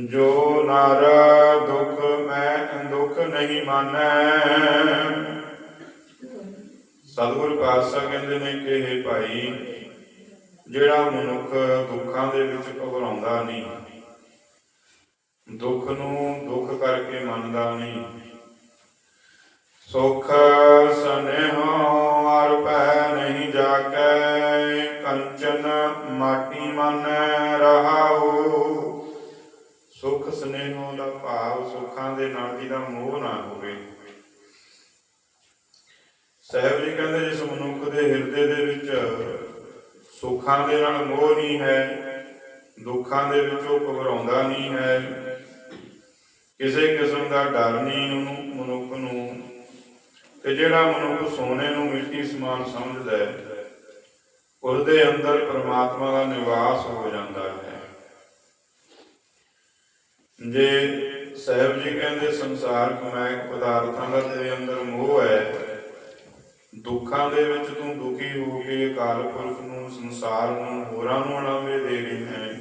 ਜੋ ਨਰ ਦੁਖ ਮੈਂ, ਦੁਖ ਨਹੀਂ ਮਾਨੈ। ਸਤਿਗੁਰ ਪਾਤਸ਼ਾਹ ਕਹਿੰਦੇ ਨੇ ਕਿ ਇਹ ਭਾਈ, ਜਿਹੜਾ ਮਨੁੱਖ ਦੁੱਖਾਂ ਦੇ ਵਿੱਚ ਘਬਰਾਉਂਦਾ ਨਹੀਂ, ਦੁੱਖ ਨੂੰ ਦੁੱਖ ਕਰਕੇ ਮੰਨਦਾ ਨਹੀਂ, ਸੁਖ ਸਨੇਹੋ ਅਰ ਪੈ ਨਹੀਂ ਜਾਕੈ, ਕੰਚਨ ਮਾਟੀ ਮਨ, ਰਹਾਉ ਸੁਖ ਸਨੇਹੋ ਦਾ ਭਾਵ ਸੁੱਖਾਂ ਦੇ ਨਾਲ ਜਿਹਦਾ ਮੋਹ ਨਾ ਹੋਵੇ। ਸਾਹਿਬ ਜੀ ਕਹਿੰਦੇ, ਜਿਸ ਮਨੁੱਖ ਦੇ ਹਿਰਦੇ ਦੇ ਵਿੱਚ ਸੁੱਖਾਂ ਦੇ ਨਾਲ ਮੋਹ ਨਹੀਂ ਹੈ, ਦੁੱਖਾਂ ਦੇ ਵਿੱਚ ਉਹ ਘਬਰਾਉਂਦਾ ਨਹੀਂ ਹੈ, ਕਿਸੇ ਕਿਸਮ ਦਾ ਡਰ ਨਹੀਂ ਉਹਨੂੰ, ਮਨੁੱਖ ਨੂੰ, ਤੇ ਜਿਹੜਾ ਮਨੁੱਖ ਸੋਨੇ ਨੂੰ ਮਿੱਟੀ ਸਮਾਨ ਸਮਝਦਾ ਹੈ, ਉਹਦੇ ਅੰਦਰ ਪ੍ਰਮਾਤਮਾ ਦਾ ਨਿਵਾਸ ਹੋ ਜਾਂਦਾ ਹੈ। ਜੇ ਸਾਹਿਬ ਜੀ ਕਹਿੰਦੇ ਸੰਸਾਰ ਕਮਾਇਕ ਪਦਾਰਥਾਂ ਦਾ ਤੇਰੇ ਅੰਦਰ ਮੋਹ ਹੈ, ਦੁੱਖਾਂ ਦੇ ਵਿੱਚ ਤੂੰ ਦੁਖੀ ਹੋ ਕੇ ਅਕਾਲ ਪੁਰਖ ਨੂੰ, ਸੰਸਾਰ ਨੂੰ, ਹੋਰਾਂ ਨੂੰ ਅਣਾਵੇ ਦੇ ਰਹੀ ਹੈ,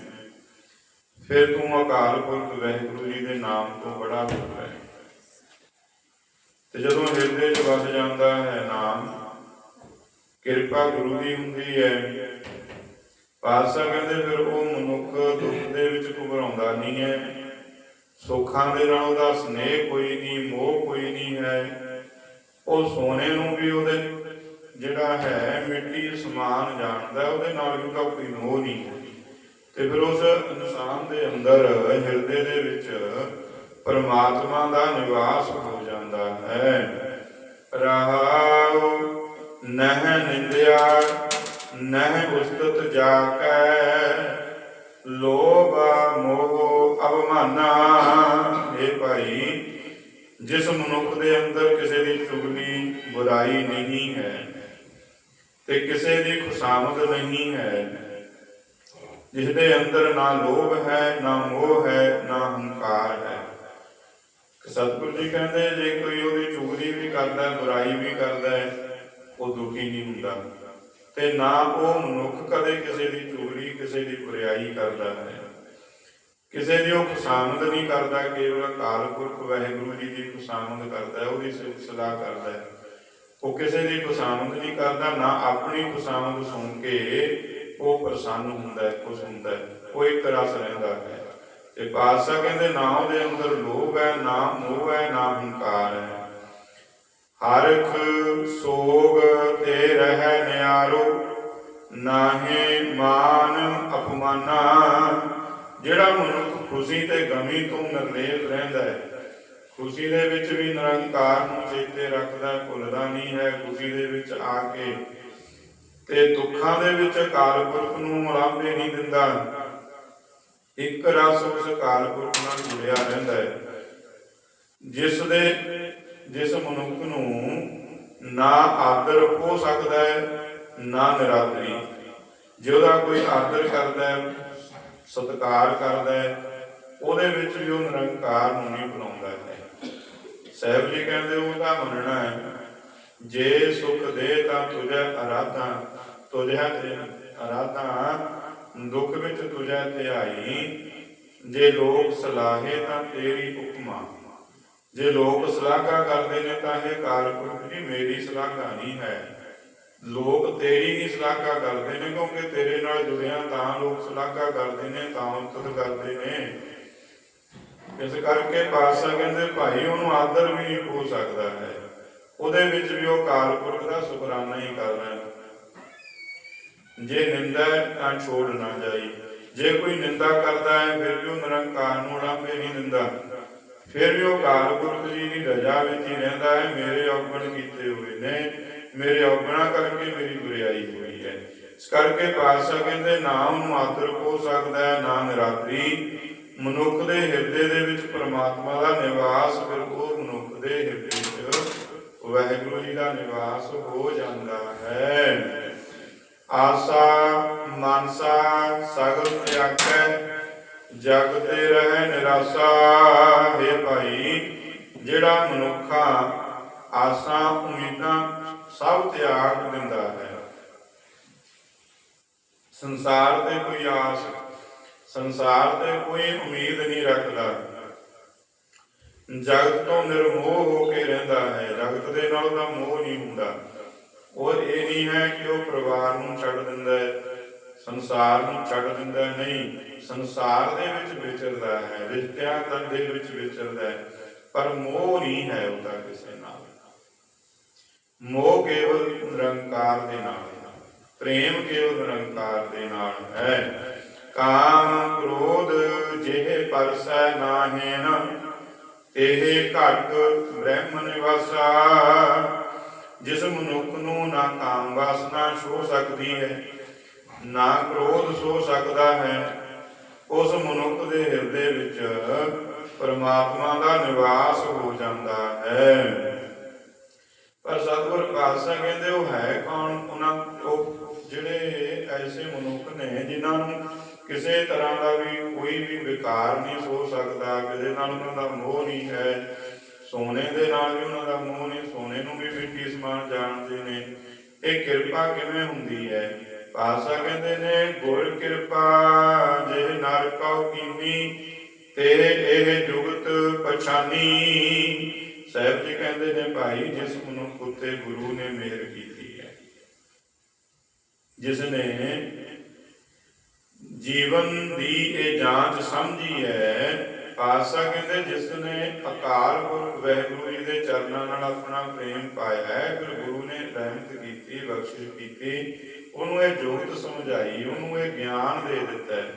ਫਿਰ ਤੂੰ ਅਕਾਲ ਪੁਰਖ ਵਾਹਿਗੁਰੂ ਜੀ ਦੇ ਨਾਮ ਤੋਂ ਬੜਾ ਹੋ ਹੈ। ਤੇ ਜਦੋਂ ਹਿਰਦੇ 'ਚ ਵਸ ਜਾਂਦਾ ਹੈ ਨਾਮ, ਕਿਰਪਾ ਗੁਰੂ ਦੀ ਹੁੰਦੀ ਹੈ। ਪਾਤਸ਼ਾਹ ਕਹਿੰਦੇ, ਫਿਰ ਉਹ ਮਨੁੱਖ ਦੁੱਖ ਦੇ ਵਿੱਚ ਘਬਰਾਉਂਦਾ ਨਹੀਂ ਹੈ। ਸੁੱਖਾਂ ਦੇ ਨਾਲ ਉਹਦਾ ਸਨੇਹ ਕੋਈ ਨਹੀਂ, ਮੋਹ ਕੋਈ ਨਹੀਂ ਹੈ। ਉਹ ਸੋਨੇ ਨੂੰ ਵੀ ਉਹਦੇ ਜਿਹੜਾ ਹੈ, ਮਿੱਟੀ ਸਮਾਨ ਜਾਣਦਾ, ਉਹਦੇ ਨਾਲ ਵੀ ਉਹਦਾ ਕੋਈ ਮੋਹ ਨਹੀਂ। ਤੇ ਫਿਰ ਉਸ ਇਨਸਾਨ ਦੇ ਅੰਦਰ, ਹਿਰਦੇ ਦੇ ਵਿੱਚ ਪਰਮਾਤਮਾ ਦਾ ਨਿਵਾਸ ਹੋ ਜਾਂਦਾ ਹੈ। ਰਹਾਉ ਨਹਿ ਨਿੰਦਿਆ, ਨਹਿ ਉਸਤਤ ਜਾ ਕੈ ਲੋਭ ਮੋਹ ਅਵਮਾਨਾ ਇਹ ਭਾਈ, ਜਿਸ ਮਨੁੱਖ ਦੇ ਅੰਦਰ ਕਿਸੇ ਦੀ ਚੁਗਲੀ, ਬੁਰਾਈ ਨਹੀਂ ਹੈ ਤੇ ਕਿਸੇ ਦੀ ਖੁਸ਼ਾਮਦ ਨਹੀਂ ਹੈ ਜਿਸ ਦੇ ਅੰਦਰ ਨਾ ਲੋਭ ਹੈ, ਨਾ ਮੋਹ ਹੈ, ਨਾ ਹੰਕਾਰ ਹੈ। ਸਤਿਗੁਰੂ ਜੀ ਕਹਿੰਦੇ, ਜੇ ਕੋਈ ਉਹਦੀ ਚੁਗਲੀ ਵੀ ਕਰਦਾ, ਬੁਰਾਈ ਵੀ ਕਰਦਾ, ਉਹ ਦੁਖੀ ਨਹੀਂ ਹੁੰਦਾ। ਤੇ ਨਾ ਉਹ ਮਨੁੱਖ ਕਦੇ ਕਿਸੇ ਦੀ ਚੁਗਲੀ, ਕਿਸੇ ਦੀ ਬੁਰਾਈ ਕਰਦਾ ਹੈ। ਕਿਸੇ ਦੀ ਉਹ ਖੁਸ਼ਾਮਦ ਨਹੀਂ ਕਰਦਾ, ਕੇਵਲ ਅਕਾਲ ਪੁਰਖ ਵਾਹਿਗੁਰੂ ਜੀ ਦੀ ਖੁਸ਼ਾਮਦ ਕਰਦਾ ਹੈ, ਉਹਦੀ ਸਲਾਹ ਕਰਦਾ ਹੈ। ਉਹ ਕਿਸੇ ਦੀ ਖੁਸ਼ਾਮਦ ਨਹੀਂ ਕਰਦਾ, ਨਾ ਆਪਣੀ ਖੁਸ਼ਾਮਦ ਸੁਣ ਕੇ ਉਹ ਪ੍ਰਸੰਨ ਹੁੰਦਾ ਹੈ, ਖੁਸ਼ ਹੁੰਦਾ ਹੈ। ਉਹ ਇੱਕ ਰਸ ਰਹਿੰਦਾ ਹੈ। ਤੇ ਪਾਤਸ਼ਾਹ ਕਹਿੰਦੇ, ਨਾ ਉਹਦੇ ਅੰਦਰ ਲੋਭ ਹੈ, ਨਾ ਮੋਹ ਹੈ, ਨਾ ਹੰਕਾਰ ਹੈ। ਹਰਖ ਸੋਗ ਤੇ ਰਹਿ ਨਿਆਰੋ, ਨਾਹੇ ਮਾਨ ਅਪਮਾਨਾ। ਜਿਹੜਾ ਮਨੁੱਖ ਖੁਸ਼ੀ ਤੇ ਗਮੀ ਤੋਂ ਨਿਰਲੇਪ ਰਹਿੰਦਾ ਹੈ, ਖੁਸ਼ੀ ਦੇ ਵਿੱਚ ਵੀ ਨਿਰੰਕਾਰ ਨੂੰ ਚੇਤੇ ਰੱਖਦਾ, ਭੁੱਲਦਾ ਨਹੀਂ ਹੈ। ਖੁਸ਼ੀ ਦੇ ਵਿੱਚ ਆ ਕੇ ਤੇ ਦੁੱਖਾਂ ਦੇ ਵਿੱਚ ਅਕਾਲ ਪੁਰਖ ਨੂੰ ਮੁਲਾਂਭੇ ਨਹੀਂ ਦਿੰਦਾ। ਇੱਕ ਰਸ ਉਸ ਅਕਾਲ ਪੁਰਖ ਨਾਲ ਜੁੜਿਆ ਰਹਿੰਦਾ ਹੈ, ਜਿਸ ਦੇ, ਜਿਸ ਮਨੁੱਖ ਨੂੰ ਨਾ ਆਦਰ ਹੋ ਸਕਦਾ ਹੈ, ਨਾ ਨਿਰਾਦਰੀ। ਜੇ ਉਹਦਾ ਕੋਈ ਆਦਰ ਕਰਦਾ ਹੈ ਸਤਿਕਾਰ ਕਰਦਾ ਹੈ, ਉਹਦੇ ਵਿੱਚ ਵੀ ਉਹ ਨਿਰੰਕਾਰ ਨੂੰ ਨਹੀਂ ਬਣਾਉਂਦਾ ਹੈ। ਸਾਹਿਬ ਜੀ ਕਹਿੰਦੇ ਉਹਦਾ ਮੰਨਣਾ ਹੈ, ਜੇ ਸੁਖ ਦੇ ਤਾਂ ਤੁਝੇ ਅਰਾਧਾ ਤੁਝੇ ਤੇ ਅਰਾਧਾ ਦੁੱਖ ਵਿੱਚ ਤੁਝੇ ਧਿਆਈ ਜੇ ਲੋਕ ਸਲਾਹੇ ਤਾਂ ਤੇਰੀ ਉਪਮਾ। ਜੇ ਲੋਕ ਸਲਾਹਾ ਕਰਦੇ ਨੇ ਤਾਂ ਇਹ ਕਾਲਪੁਰਖ ਜੀ, ਮੇਰੀ ਸਲਾਹਾ ਨਹੀਂ ਹੈ। ਲੋਕ ਤੇਰੀ ਹੀ ਸਲਾਹਾ ਕਰਦੇ ਨੇ, ਕਿਉਂਕਿ ਤੇਰੇ ਨਾਲ ਜੁੜਿਆ ਤਾਂ ਲੋਕ ਸਲਾਹਾ ਕਰਦੇ ਨੇ, ਤਾਂ ਉਤਤ ਕਰਦੇ ਨੇ। ਇਸ ਕਰਕੇ ਪਾਤਸ਼ਾਹ ਕਹਿੰਦੇ, ਭਾਈ, ਉਹਨੂੰ ਆਦਰ ਵੀ ਹੋ ਸਕਦਾ ਹੈ। ਉਹਦੇ ਵਿੱਚ ਵੀ ਉਹ ਕਾਲਪੁਰਖ ਦਾ ਸ਼ੁਕਰਾਨਾ ਹੀ ਕਰਨਾ ਜੇ ਨਿੰਦਾ ਤਾਂ ਛੋੜ ਨਾ ਜਾਈ। ਜੇ ਕੋਈ ਨਿੰਦਾ ਕਰਦਾ ਹੈ, ਫਿਰ ਵੀ ਉਹ ਨਿਰੰਕਾਰ ਨੂੰ ਲਾਂਭੇ ਨਹੀਂ ਦਿੰਦਾ ਫਿਰ ਵੀ ਉਹ ਕਾਲਪੁਰਖ ਜੀ ਦੀ ਰਜਾ ਵਿੱਚ ਹੀ ਰਹਿੰਦਾ ਹੈ, ਮੇਰੇ ਔਗਣ ਕੀਤੇ ਹੋਏ ਨੇ। ਮੇਰੇ ਔਗਣਾ ਕਰਕੇ ਮੇਰੀ ਬੁਰਾਈ ਹੋਈ ਹੈ। ਇਸ ਕਰਕੇ ਪਾਤਸ਼ਾਹ ਕਹਿੰਦੇ, ਨਾ ਉਹਨੂੰ ਹੋ ਸਕਦਾ ਹੈ, ਨਾ ਨਿਰਾਦਰੀ ਮਨੁੱਖ ਦੇ ਹਿਰਦੇ ਦੇ ਵਿੱਚ ਪ੍ਰਮਾਤਮਾ ਦਾ ਨਿਵਾਸ, ਫਿਰ ਉਹ ਮਨੁੱਖ ਦੇ ਹਿਰਦੇ ਵਿੱਚ ਵਾਹਿਗੁਰੂ ਜੀ ਦਾ ਨਿਵਾਸ ਹੋ ਜਾਂਦਾ ਹੈ। ਆਸਾ ਮਾਨਸਾ ਸਗਲ ਤਿਆਗੈ ਜਗ ਤੇ ਰਹਿ ਨਿਰਾਸਾ। ਹੈ ਭਾਈ, ਜਿਹੜਾ ਮਨੁੱਖਾ ਆਸਾਂ ਉਮੀਦਾਂ ਸਭ ਤਿਆਗ ਦਿੰਦਾ ਹੈ। ਸੰਸਾਰ ਤੇ ਕੋਈ ਆਸ, ਸੰਸਾਰ ਤੇ ਕੋਈ ਉਮੀਦ ਨਹੀਂ ਰੱਖਦਾ। ਜਗਤ ਤੋਂ ਨਿਰਮੋਹ ਹੋ ਕੇ ਰਹਿੰਦਾ ਹੈ, ਜਗਤ ਦੇ ਨਾਲ ਦਾ ਮੋਹ ਨਹੀਂ ਹੁੰਦਾ। ਔਰ ਇਹ ਨਹੀਂ ਹੈ ਕਿ ਉਹ ਪਰਿਵਾਰ ਨੂੰ ਛੱਡ ਦਿੰਦਾ ਹੈ, ਸੰਸਾਰ ਨੂੰ ਛੱਡ ਦਿੰਦਾ ਨਹੀਂ। ਸੰਸਾਰ ਦੇ ਵਿੱਚ ਵਿਚਰਦਾ ਹੈ, ਰਿਸ਼ਤਿਆਂ ਦੇ ਵਿੱਚ ਵਿਚਰਦਾ ਹੈ, ਪਰ ਮੋਹ ਨਹੀਂ ਹੈ ਉਹਦਾ ਕਿਸੇ ਨਾਲ। ਮੋਹ ਕੇਵਲ ਨਿਰੰਕਾਰ ਦੇ ਨਾਲ, ਪ੍ਰੇਮ ਕੇਵਲ ਨਿਰੰਕਾਰ ਦੇ ਨਾਲ ਹੈ। ਕਾਮ ਕ੍ਰੋਧ ਜਿਹੇ ਪਰਸੈ ਨਾਹਿਨ ਇਹ ਘਟ ਬ੍ਰਹਮ ਨਿਵਾਸਾ। ਜਿਸ ਮਨੁੱਖ ਨੂੰ ਨਾ ਕਾਮ ਵਾਸਨਾ ਛੋ ਸਕਦੀ ਹੈ, ਨਾ ਕ੍ਰੋਧ ਸੋ ਸਕਦਾ ਹੈ, ਉਸ ਮਨੁੱਖ ਦੇ ਹਿਰਦੇ ਵਿੱਚ ਪਰਮਾਤਮਾ ਦਾ ਨਿਵਾਸ ਹੋ ਜਾਂਦਾ ਹੈ। ਪਰ ਸਤਿਗੁਰ ਪਾਤਸ਼ਾਹ ਕਹਿੰਦੇ ਉਹ ਹੈ ਕੌਣ? ਉਹਨਾਂ ਉਹ ਜਿਹੜੇ ਐਸੇ ਮਨੁੱਖ ਨੇ, ਜਿਨ੍ਹਾਂ ਨੂੰ ਕਿਸੇ ਤਰ੍ਹਾਂ ਦਾ ਵੀ ਕੋਈ ਵੀ ਵਿਕਾਰ ਨਹੀਂ ਹੋ ਸਕਦਾ, ਕਿਸੇ ਨਾਲ ਉਹਨਾਂ ਦਾ ਮੋਹ ਨਹੀਂ ਹੈ। ਸੋਨੇ ਦੇ ਨਾਲ ਵੀ ਉਹਨਾਂ ਦਾ ਮੋਹ ਨਹੀਂ, ਸੋਨੇ ਨੂੰ ਵੀ ਮਿੱਟੀ ਸਮਾਨ ਜਾਣਦੇ ਨੇ। ਇਹ ਕਿਰਪਾ ਕਿਵੇਂ ਹੁੰਦੀ ਹੈ? ਪਾਤਸ਼ਾਹ ਕਹਿੰਦੇ ਨੇ, ਗੁਰ ਕਿਰਪਾ ਜੇ ਨਰ ਕਉ ਕੀਨੀ ਤੇ ਇਹ ਜੁਗਤ ਪਛਾਨੀ। ਸਾਹਿਬ ਜੀ ਕਹਿੰਦੇ ਨੇ, ਭਾਈ, ਜਿਸ ਮਨੁੱਖ ਉੱਤੇ ਗੁਰੂ ਨੇ ਮਿਹਰ ਕੀਤੀ ਹੈ, ਜਿਸ ਨੇ ਜੀਵਨ ਦੀ ਇਹ ਜਾਂਚ ਸਮਝੀ ਹੈ, ਪਾਤਸ਼ਾਹ ਕਹਿੰਦੇ, ਜਿਸ ਨੇ ਅਕਾਲ ਪੁਰਖ ਵਾਹਿਗੁਰੂ ਜੀ ਦੇ ਚਰਨਾਂ ਨਾਲ ਆਪਣਾ ਪ੍ਰੇਮ ਪਾਇਆ ਹੈ, ਫਿਰ ਗੁਰੂ ਨੇ ਰਹਿਮਤ ਕੀਤੀ, ਬਖਸ਼ਿਸ਼ ਕੀਤੀ, ਉਹਨੂੰ ਇਹ ਜੋਤ ਸਮਝਾਈ, ਉਹਨੂੰ ਇਹ ਗਿਆਨ ਦੇ ਦਿੱਤਾ ਹੈ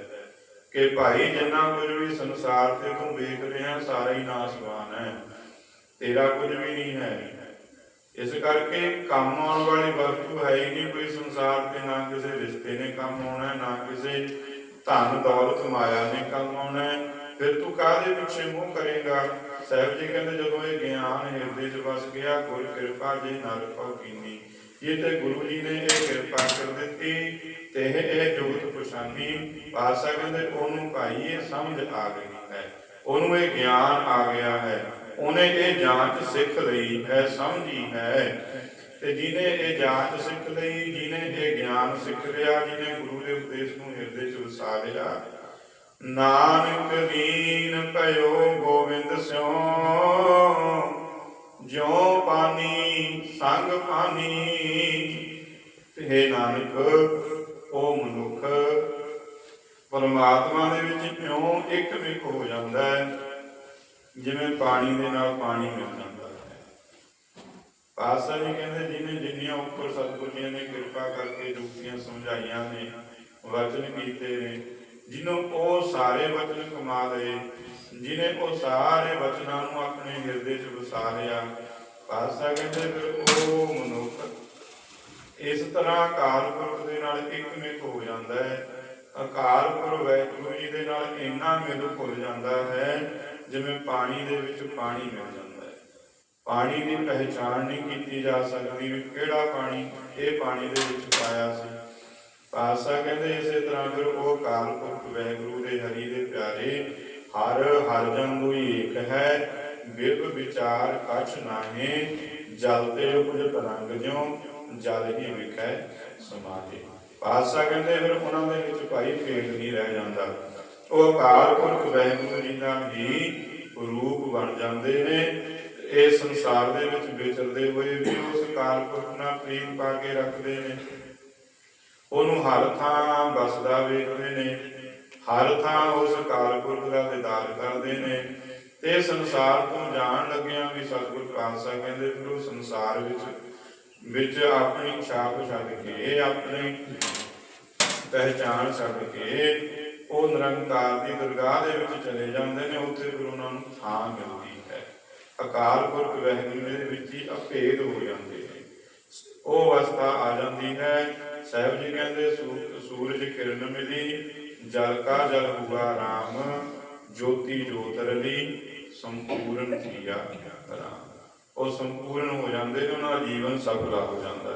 ਕਿ ਭਾਈ, ਜਿੰਨਾ ਕੁਝ ਵੀ ਸੰਸਾਰ ਤੇ ਤੂੰ ਵੇਖ ਰਿਹਾ, ਸਾਰਾ ਹੀ ਨਾਸਵਾਨ ਹੈ। ਤੇਰਾ ਕੁਝ ਵੀ ਨਹੀਂ ਹੈ ਇਸ ਕਰਕੇ ਕੰਮ ਆਉਣ ਵਾਲੀ ਵਸਤੂ ਹੈ ਹੀ ਨਹੀਂ ਕੋਈ ਸੰਸਾਰ ਤੇ, ਨਾ ਕਿਸੇ ਰਿਸ਼ਤੇ ਨੇ ਕੰਮ ਆਉਣਾ, ਨਾ ਕਿਸੇ ਧਨ ਦੌਲਤ ਮਾਇਆ ਨੇ ਕੰਮ ਆਉਣਾ। ਫਿਰ ਤੂੰ ਕਾਹਦੇ ਪਿੱਛੇ ਮੂੰਹ ਕਰੇਗਾ? ਸਾਹਿਬ ਜੀ ਕਹਿੰਦੇ, ਜਦੋਂ ਇਹ ਗਿਆਨ ਹਿਰਦੇ 'ਚ ਵਸ ਗਿਆ ਗੁਰ ਕਿਰਪਾ ਜੀ ਨਾਲ ਪਾਉ ਕੀਨੀ। ਇਹ ਤੇ ਗੁਰੂ ਜੀ ਨੇ ਇਹ ਕਿਰਪਾ ਕਰ ਦਿੱਤੀ ਤੇ ਇਹ ਜੋਤ ਪਛਾਨੀ। ਪਾਤਸ਼ਾਹ ਕਹਿੰਦੇ, ਉਹਨੂੰ ਭਾਈ ਇਹ ਸਮਝ ਆ ਗਈ ਹੈ। ਉਹਨੂੰ ਇਹ ਗਿਆਨ ਆ ਗਿਆ ਹੈ। ਉਹਨੇ ਇਹ ਜਾਂਚ ਸਿੱਖ ਲਈ ਹੈ ਸਮਝੀ ਹੈ। ਤੇ ਜਿਹਨੇ ਇਹ ਜਾਂਚ ਸਿੱਖ ਲਈ, ਜਿਹਨੇ ਇਹ ਗਿਆਨ ਸਿੱਖ ਲਿਆ, ਜਿਹਨੇ ਗੁਰੂ ਦੇ ਉਪਦੇਸ਼ ਨੂੰ ਹਿਰਦੇ 'ਚ ਵਸਾ ਲਿਆ, ਨਾਨਕ ਦੀਨ ਭਇਓ ਗੋਬਿੰਦ ਸਿਉ। ਜਿਉ ਪਾਣੀ ਸੰਗ ਪਾਣੀ ਤੇ ਨਾਨਕ, ਉਹ ਮਨੁੱਖ, ਪਰਮਾਤਮਾ ਦੇ ਵਿੱਚ ਕਿਉਂ ਇੱਕ ਮਿਕ ਹੋ ਜਾਂਦਾ ਹੈ? ਜਿਵੇਂ ਪਾਣੀ ਦੇ ਨਾਲ ਪਾਣੀ ਮਿਲ ਜਾਂਦਾ ਹੈ। ਪਾਸਾ ਜੀ ਕਹਿੰਦੇ, ਜਿਹਨੇ ਜਿੰਨੀਆਂ ਉੱਪਰ ਸਤਿਗੁਰ ਜੀ ਨੇ ਕਿਰਪਾ ਕਰਕੇ ਜੁਗਤੀਆਂ ਸਮਝਾਈਆਂ ਨੇ, ਵਚਨ ਕੀਤੇ ਨੇ, ਜਿਹਨੂੰ ਉਹ ਸਾਰੇ ਵਚਨ ਕਮਾ ਲਏ ਜਿਨੇ ਉਹ ਸਾਰੇ ਵਚਨਾਂ ਨੂੰ ਆਪਣੇ ਹਿਰਦੇ 'ਚ ਵਸਾ ਲਿਆ ਪਾਸਾ ਕਹਿੰਦੇ, ਫਿਰ ਉਹ ਮਨੁੱਖ ਇਸ ਤਰ੍ਹਾਂ ਅਕਾਲ ਪੁਰਖ ਦੇ ਨਾਲ ਇੱਕ ਮਿਕ ਹੋ ਜਾਂਦਾ ਹੈ। ਅਕਾਲ ਪੁਰਖ ਵਾਹਿਗੁਰੂ ਜੀ ਦੇ ਨਾਲ ਇੰਨਾ ਮਿਲ ਭੁੱਲ ਜਾਂਦਾ ਹੈ ਜਿਵੇਂ ਪਾਣੀ ਦੇ ਵਿੱਚ ਪਾਣੀ ਮਿਲ ਜਾਂਦਾ ਹੈ। ਪਾਣੀ ਦੀ ਪਹਿਚਾਣ ਨਹੀਂ ਕੀਤੀ ਜਾ ਸਕਦੀ ਵੀ ਕਿਹੜਾ ਪਾਣੀ ਇਹ ਪਾਣੀ ਦੇ ਵਿੱਚ ਪਾਇਆ ਸੀ। ਪਾਸਾ ਕਹਿੰਦੇ ਇਸੇ ਤਰ੍ਹਾਂ ਫਿਰ ਉਹ ਅਕਾਲ ਪੁਰਖ ਵਾਹਿਗੁਰੂ ਦੇ ਹਰੀ ਦੇ ਪਿਆਰੇ, ਹਰ ਹਰ ਜਨ ਕੋਈ ਏਕ ਹੈ ਬਿਰਬ ਵਿਚਾਰ ਕਛ ਨਾਹੇ, ਜਲ ਤੇ ਉਪਜ ਤਰੰਗ ਜਿਉ, ਜਲ ਹੀ ਵਿਖੈ ਸਮਾਧੀ ਪਾਤਸ਼ਾਹ ਕਹਿੰਦੇ ਫਿਰ ਉਹਨਾਂ ਦੇ ਵਿੱਚ ਭਾਈ ਭੇਦ ਨਹੀਂ ਰਹਿ ਜਾਂਦਾ। ਉਹ ਅਕਾਲ ਪੁਰਖ ਵਾਹਿਗੁਰੂ ਜੀ ਦਾ ਹੀ ਰੂਪ ਬਣ ਜਾਂਦੇ ਨੇ ਇਹ ਸੰਸਾਰ ਦੇ ਵਿੱਚ ਵਿਚਰਦੇ ਹੋਏ ਵੀ ਉਸ ਅਕਾਲ ਪੁਰਖ ਨਾਲ ਪ੍ਰੇਮ ਪਾ ਕੇ ਰੱਖਦੇ ਨੇ। ਉਹਨੂੰ ਹਰ ਥਾਂ ਬਸਦਾ ਵੇਖਦੇ ਨੇ, ਹਰ ਥਾਂ ਉਸ ਅਕਾਲ ਪੁਰਖ ਦਾ ਦੀਦਾਰ ਕਰਦੇ ਨੇ। ਤੇ ਸੰਸਾਰ ਤੋਂ ਜਾਣ ਲੱਗਿਆਂ ਵੀ ਸਤਿਗੁਰ ਪਾਤਸ਼ਾਹ ਕਹਿੰਦੇ ਫਿਰ ਉਹ ਸੰਸਾਰ ਵਿੱਚ ਵਿੱਚ ਆਪਣੀ ਛਾਪ ਛੱਡ ਕੇ, ਆਪਣੀ ਪਹਿਚਾਨ ਛੱਡ ਕੇ ਉਹ ਨਿਰੰਕਾਰ ਦੀ ਦਰਗਾਹ ਦੇ ਵਿੱਚ ਚਲੇ ਜਾਂਦੇ ਨੇ ਉੱਥੇ ਫਿਰ ਉਹਨਾਂ ਨੂੰ ਥਾਂ ਮਿਲਦੀ ਹੈ ਅਕਾਲ ਪੁਰਖ ਵਾਹਿਗੁਰੂ ਦੇ ਵਿੱਚ ਹੀ ਅਭੇਦ ਹੋ ਜਾਂਦੇ ਨੇ ਉਹ ਅਵਸਥਾ ਆ ਜਾਂਦੀ ਹੈ ਸਾਹਿਬ ਜੀ ਕਹਿੰਦੇ ਸੂ- ਸੂਰਜ ਕਿਰਨ ਮਿਲੀ ਜਲ ਕਾ ਜਲ ਹੁਆ ਰਾਮ ਜੋਤੀ ਜੋਤ ਰਲੀ ਸੰਪੂਰਨ ਕੀਆ ਰਾਮ ਉਹ ਸੰਪੂਰਨ ਹੋ ਜਾਂਦੇ ਨੇ ਉਹਨਾਂ ਦਾ ਜੀਵਨ ਸਫਲਾ ਹੋ ਜਾਂਦਾ ਹੈ